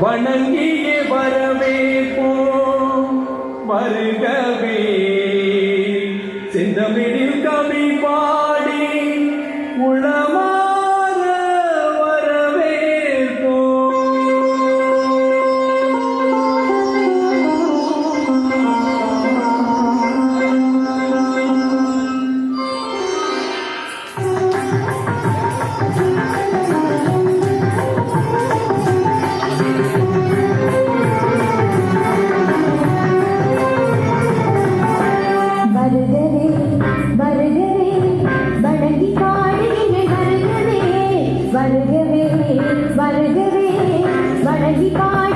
வணங்கிய வரவேற்போம் வருகவே. சிந்தமிட வருகவே வருகவே பாடி